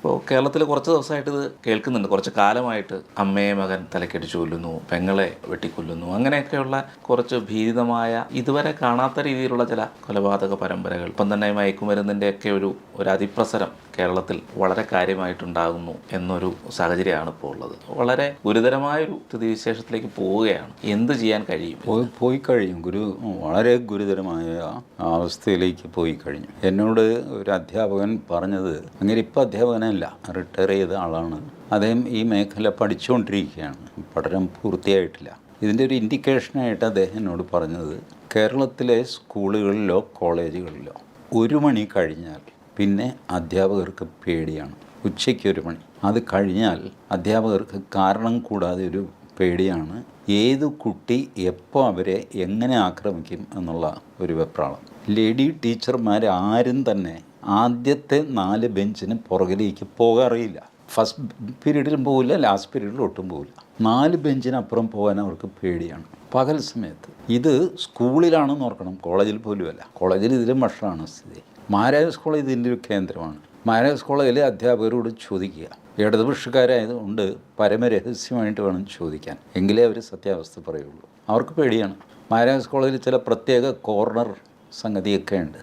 ഇപ്പോൾ കേരളത്തിൽ കുറച്ച് ദിവസമായിട്ട് ഇത് കേൾക്കുന്നുണ്ട്. കുറച്ച് കാലമായിട്ട് അമ്മയെ മകൻ തലക്കടിച്ചു കൊല്ലുന്നു പെങ്ങളെ വെട്ടിക്കൊല്ലുന്നു അങ്ങനെയൊക്കെയുള്ള കുറച്ച് ഭീതിതമായ ഇതുവരെ കാണാത്ത രീതിയിലുള്ള ചില കൊലപാതക പരമ്പരകൾ. ഇപ്പം തന്നെ മയക്കുമരുന്നിന്റെയൊക്കെ ഒരു ഒരു അതിപ്രസരം കേരളത്തിൽ വളരെ കാര്യമായിട്ടുണ്ടാകുന്നു എന്നൊരു സാഹചര്യമാണ് ഇപ്പോൾ ഉള്ളത്. വളരെ ഗുരുതരമായൊരു സ്ഥിതിവിശേഷത്തിലേക്ക് പോവുകയാണ്. എന്ത് ചെയ്യാൻ കഴിയും? പോയി കഴിയും. ഗുരു വളരെ ഗുരുതരമായ അവസ്ഥയിലേക്ക് പോയി കഴിഞ്ഞു. എന്നോട് ഒരു അധ്യാപകൻ പറഞ്ഞത് അങ്ങനെ ഇപ്പം അധ്യാപകനല്ല റിട്ടയർ ചെയ്ത ആളാണ്. അദ്ദേഹം ഈ മേഖല പഠിച്ചുകൊണ്ടിരിക്കുകയാണ്. പഠനം പൂർത്തിയായിട്ടില്ല. ഇതിന്റെ ഒരു ഇൻഡിക്കേഷനായിട്ട് അദ്ദേഹം എന്നോട് പറഞ്ഞത് കേരളത്തിലെ സ്കൂളുകളിലോ കോളേജുകളിലോ ഒരു മണി കഴിഞ്ഞാൽ പിന്നെ അധ്യാപകർക്ക് പേടിയാണ്. ഉച്ചയ്ക്ക് ഒരു മണി. അത് കഴിഞ്ഞാൽ അധ്യാപകർക്ക് കാരണം കൂടാതെ ഒരു പേടിയാണ്. ഏത് കുട്ടി എപ്പോൾ അവരെ എങ്ങനെ ആക്രമിക്കും എന്നുള്ള ഒരു വെപ്രാളം. ലേഡി ടീച്ചർമാർ ആരും തന്നെ ആദ്യത്തെ നാല് ബെഞ്ചിന് പുറകിലേക്ക് പോകാറില്ല ഫസ്റ്റ് പീരീഡിലും പോകില്ല ലാസ്റ്റ് പീരീഡിലും ഒട്ടും പോകില്ല നാല് ബെഞ്ചിനപ്പുറം പോകാൻ അവർക്ക് പേടിയാണ്. പകൽ സമയത്ത്. ഇത് സ്കൂളിലാണെന്ന് ഓർക്കണം കോളേജിൽ പോലുമല്ല. കോളേജിൽ ഇതിലും വഷളാണ് സ്ഥിതി. മഹാരാജാസ് കോളേജ് ഇതിന്റെ ഒരു കേന്ദ്രമാണ്. മാരാജ് കോളേജിലെ അധ്യാപകരോട് ചോദിക്കുക. ഇടതുപക്ഷക്കാരായതുകൊണ്ട് പരമരഹസ്യമായിട്ട് വേണം ചോദിക്കാൻ. എങ്കിലേ അവർ സത്യാവസ്ഥ പറയുള്ളൂ. അവർക്ക് പേടിയാണ്. മാരാജ് കോളേജിൽ ചില പ്രത്യേക കോർണർ സംഗതിയൊക്കെ ഉണ്ട്.